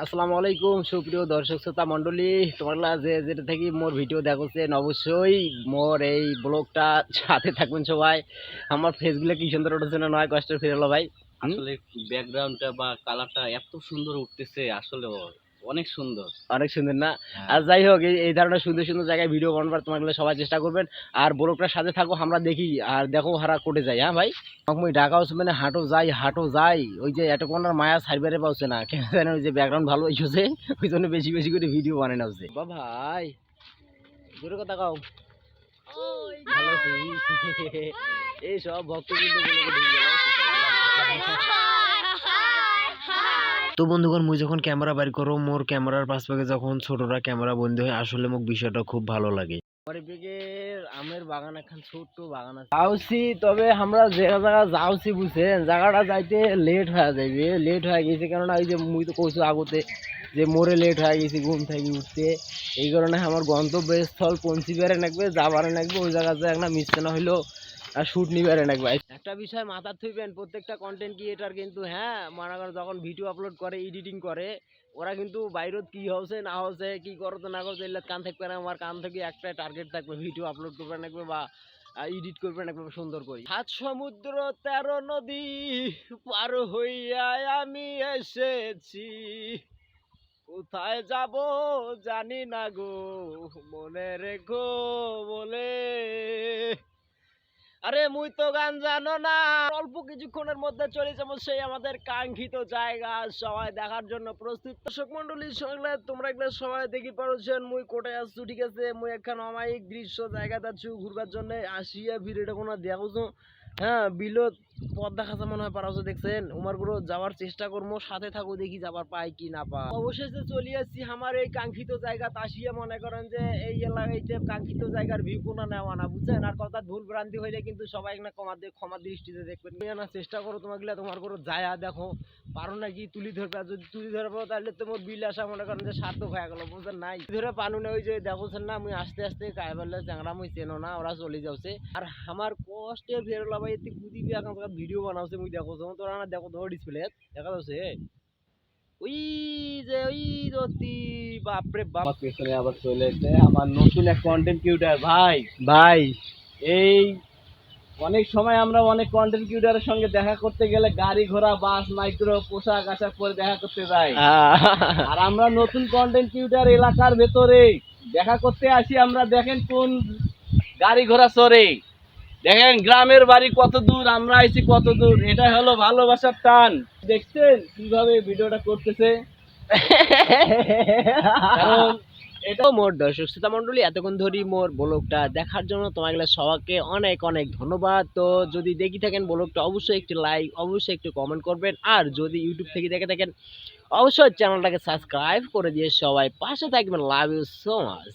আসসালামু আলাইকুম, সুপ্রিয় দর্শক শ্রোতা মণ্ডলী। তোমরা যে যেটা থেকে মোর ভিডিও দেখছেন অবশ্যই মোর এই ব্লগটা সাথে থাকবেন সবাই। আমার ফেসগুলো কি সুন্দর উঠেছে না নয় কষ্ট ফিরে ভাই। আসলে ব্যাকগ্রাউন্ডটা বা কালারটা এত সুন্দর উঠতেছে, আসলে অনেক সুন্দর। অনেক সুন্দর না? হ্যাঁ। আর যাই হোক এই- ধরনের সুন্দর সুন্দর জায়গায় ভিডিও বানাবার তোমাগুলো সবাই চেষ্টা করবেন। আর ব্লগটার সাথে থাকো আমরা দেখি। আর দেখো হারা কোটে যাই হ্যাঁ ভাই? আমি ঢাকা হচ্ছে মানে হাঁটো যাই হাঁটো যাই। ওই যে এতক্ষণার মায়া সাইবারে পাচ্ছে না। কেন জানে ওই যে ব্যাকগ্রাউন্ড ভালো হয়েছে ওই জন্য বেশি বেশি করে ভিডিও বানানো না হচ্ছে বা ভাই জোরে কথা কাও। ভালো এই সব ভক্ত কিন্তু তো বন্ধুগণ, মুই যখন ক্যামেরা বাইর করো মোর ক্যামেরার পাশ পাকে যখন ছোটরা ক্যামেরা বন্ধ হয়, আসলে মোক বিষয়টা খুব ভালো লাগে। যাইতে লেট হয়ে লেট হয়ে গেছে, কেননা আগতে যে লেট হয়ে থেকে আমার গন্তব্যস্থল পৌঁছিবারে নাকবে, যাবারে নাকবে, ওই জায়গাতে মিশতে না হইল। আর শুট নিবারে নাকবে একটা বিষয় মাথা থুইবেন, প্রত্যেকটা কন্টেন্ট ক্রিয়েটার কিন্তু হ্যাঁ মনে করো যখন ভিডিও আপলোড করে এডিটিং করে, ওরা কিন্তু বাইরত কি হচ্ছে, না হচ্ছে, কি করতে না করতে, এগুলো কান থাকবে না আমার কান থেকে একটা টার্গেট থাকবে ভিডিও আপলোড করবে নাকবে বা এডিট করবে নাকবে সুন্দর করে। সাত সমুদ্র তেরো নদী পার হইয়া আমি এসেছি। কোথায় যাব জানি না গো, মনে রেখো বলে। আরে মুই তো গান জানো না। অল্প কিছুক্ষণের মধ্যে চলে যাব সেই আমাদের কাঙ্ক্ষিত জায়গা। সবাই দেখার জন্য প্রস্তুত। দর্শক মন্ডলী সঙ্গে তোমরা এগুলো সবাই দেখি পারছেন মুই কোটায় আসছো ঠিক আছে? মুই একখান অমায়িক দৃশ্য জায়গা যাচ্ছি ঘুরবার জন্য। আসিয়া ভিডিওটা কোনো দেখছ হ্যাঁ বিলত পথ দেখাছে মনে হয় পারাছো দেখছেন? উমারগুলো যাওয়ার চেষ্টা করব, সাথে থাকো দেখি যাবার পাই কি না পাই অবশেষে চলে আসছি আমার এই কাঙ্ক্ষিত জায়গা আসিয়া মনে করেন যে এই এলাকাইতে কাঙ্ক্ষিত জায়গার ভিউ কোনো নেওয়া না, বুঝছেন? আর কথা ভুল ভ্রান্তি হইলে কিন্তু সবাই না ক্ষমা দিয়ে ক্ষমা দৃষ্টিতে দেখবেন। আনার চেষ্টা করো তোমাগুলা তোমার করো যায়া দেখো, পারো নাকি তুলি ধরবে? আর যদি তুলি ধরবো, তাহলে তোমার বিল আসা মনে করেন যে সার্থক হয়ে গেলো, বুঝছেন? নাই। ধরে পানু না, ওই যে দেখোছেন না আমি আস্তে আস্তে গায়ে বললে চ্যাংরা মুই চেনো না, ওরা চলে যাচ্ছে। আর আমার কষ্টে ফেরলা ভাই এতে বিয়া কাম ভিডিও বানাওছে মুই দেখো তোরা না দেখো ধর ডিসপ্লে দেখা যাচ্ছে ওই যে ওই রতি বাপরে বাপ। পেছনে আবার চলে এসে আমার নতুন এক কন্টেন্ট ক্রিয়েটার ভাই। ভাই। এই অনেক সময় আমরা অনেক কন্টেন্ট ক্রিয়েটারের সঙ্গে দেখা করতে গেলে গাড়ি ঘোড়া বাস মাইক্রো পোশাক আশাক পরে দেখা করতে যাই। আর আমরা নতুন কন্টেন্ট ক্রিয়েটার এলাকার ভেতরে দেখা করতে আসি আমরা দেখেন কোন গাড়ি ঘোড়া চড়ে। দেখেন গ্রামের বাড়ি কত দূর, আমরা আইছি কত দূর, এটা হলো ভালোবাসার টান। দেখছেন কীভাবে ভিডিওটা করতেছে? এটাও মোর দর্শক শ্রোতা মণ্ডলী, এতক্ষণ ধরি মোর ব্লগটা দেখার জন্য তোমাগুলো সবাইকে অনেক অনেক ধন্যবাদ। তো যদি দেখি থাকেন ব্লগটা, অবশ্যই একটু লাইক, অবশ্যই একটু কমেন্ট করবেন। আর যদি ইউটিউব থেকে দেখে থাকেন, অবশ্যই চ্যানেলটাকে সাবস্ক্রাইব করে দিয়ে সবাই পাশে থাকবেন। Love you so much